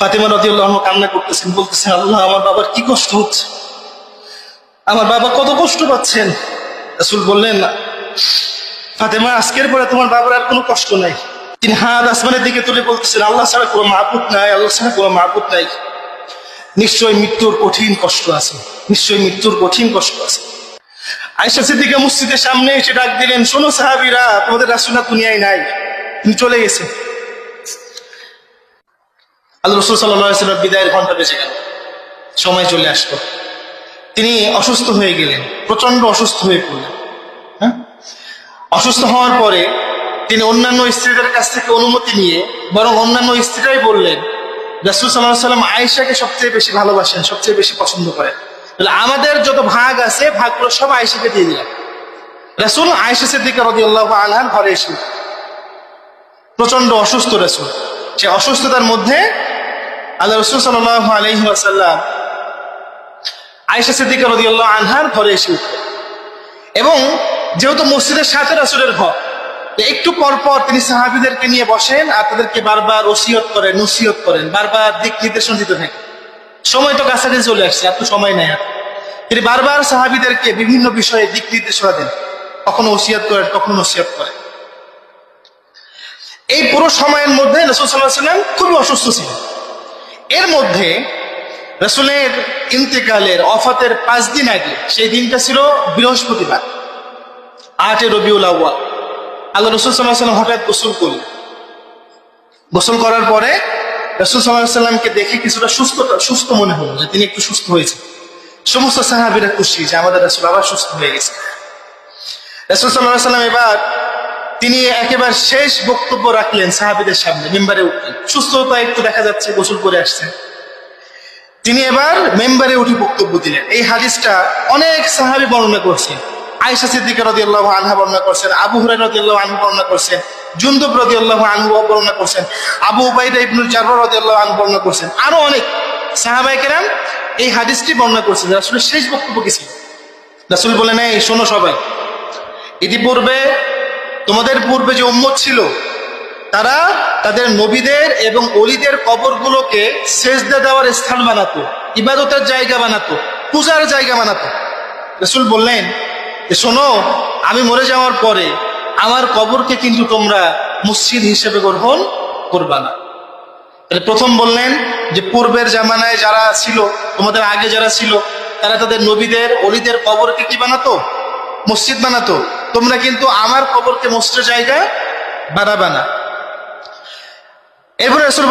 ফাতেমা রাদিয়াল্লাহু আনহা কান্না করতেছেন, বলতেছেন, আল্লাহ, আমার বাবার কি কষ্ট হচ্ছে? আমার বাবা কত কষ্ট পাচ্ছেন? রাসূল বললেন, ফাতেমা, আজকের পরে তোমার বাবার আর কোনো কষ্ট নাই। তিনি হাত আসমানের দিকে তুলে বলতেছেন, আল্লাহ ছাড়া কোনো মাহবুদ নাই, আল্লাহ ছাড়া কোনো মাহবুদ নাই। নিশ্চয় মৃত্যুর কঠিন কষ্ট আছে নিশ্চয় মৃত্যুর কঠিন কষ্ট আছে। আয়সা সিদ্দিকা মসজিদের সামনে এসে ডাক দিলেন, শোনো সাহাবিরা, তোমাদের রাসুলা দুনিয়ায় নাই। তুমি চলে গেছে। আল্লাহ রসুল বিদায়ের ঘণ্টা গেল। সময় চলে আসলো। তিনি অসুস্থ হয়ে গেলেন প্রচণ্ড অসুস্থ হয়ে পড়লেন। হ্যাঁ? অসুস্থ হওয়ার পরে তিনি অন্যান্য স্ত্রীদের কাছ থেকে অনুমতি নিয়ে বরং অন্যান্য স্ত্রীরাই বললেন, রাসুল সাল্লাহ সাল্লাম আয়েশাকে সবচেয়ে বেশি ভালোবাসেন, সবচেয়ে বেশি পছন্দ করেন। তাহলে আমাদের যত ভাগ আছে, ভাগগুলো সব আয়েশাকে দিয়ে দিলাম। রাসুল আয়েশা সিদ্দিকা রদি আল্লাহ ঘরে এসে প্রচণ্ড অসুস্থ রাসুল। সে অসুস্থতার মধ্যে আল্লাহ রসুল সাল্লাহ আনহার ঘরে এসে এবং যেহেতু মসজিদের সাথে রাসুলের ঘর একটু তিনি সাহাবিদেরকে নিয়ে বসেন আর তাদেরকে বারবার ওসিয়ত করেন করেন, বারবার দিক নির্দেশন দিতে থাকেন। সময় তো কাছাকাছি চলে আসছে, এত সময় নেই আর। তিনি বারবার সাহাবিদেরকে বিভিন্ন বিষয়ে দিক নির্দেশনা দেন। কখনো ওসিয়ত করেন, কখনো নসিয়ত করেন। এই পুরো সময়ের মধ্যে রসুল সাল্লাহ সাল্লাম খুবই অসুস্থ ছিলেন। এর মধ্যে রসুলের ইন্তেকালের অফাতের পাঁচ দিন আগে, সেই দিনটা ছিল বৃহস্পতিবার, আটে রবিউল আউ্য়া আল্লাহ রসুল সাল্লাম হঠাৎ গোসল করলেন। গোসল করার পরে রসুল সাল্লামকে দেখে কিছুটা সুস্থ সুস্থ মনে হলো যে তিনি একটু সুস্থ হয়েছে সমস্ত সাহাবিরা খুশি যে আমাদের রসুল আবার সুস্থ হয়ে গেছে রসুল সাল্লাহ সাল্লাম এবার তিনি একেবারে শেষ বক্তব্য রাখলেন সাহাবিদের সামনে, মেম্বারে উঠলেন। সুস্থতা একটু দেখা যাচ্ছে, গোসল করে আসছেন। তিনি এবার মেম্বারে উঠে বক্তব্য দিলেন। এই হাদিসটা অনেক সাহাবি বর্ণনা করছেন। আয়েশা সিদ্দিকা রদি আল্লাহ আনহা বর্ণনা করছেন, আবু হুরায়রা আল্লাহ আনহু বর্ণনা করছেন, জুনদুব আল্লাহ আনহু বর্ণনা করছেন, আবু উবাইদা ইবনুল জাররাহ আল্লাহ আনহু বর্ণনা করছেন। আরও অনেক সাহাবায়ে কেরাম এই হাদিসটি বর্ণনা করছেন রাসূলের শেষ বক্তব্য কি ছিল রাসূল বলেন এই শোনো সবাই। ইতিপূর্বে তোমাদের পূর্বে যে উম্মত ছিল, তারা তাদের নবীদের এবং অলিদের কবরগুলোকে সেজদা দেওয়ার স্থান বানাতো, ইবাদতের জায়গা বানাতো, পূজার জায়গা বানাতো। রসুল বললেন শোনো, আমি মরে যাওয়ার পরে আমার কবরকে কিন্তু তোমরা মসজিদ হিসেবে গ্রহণ করবা না। প্রথম বললেন যে, পূর্বের জামানায় যারা ছিল, তোমাদের আগে যারা ছিল, তারা তাদের নবীদের, অলিদের কবরকে কি বানাতো? মসজিদ বানাতো। তোমরা কিন্তু আমার কবরকে মস্ত জায়গা বানাবা না। এরপরে রসুল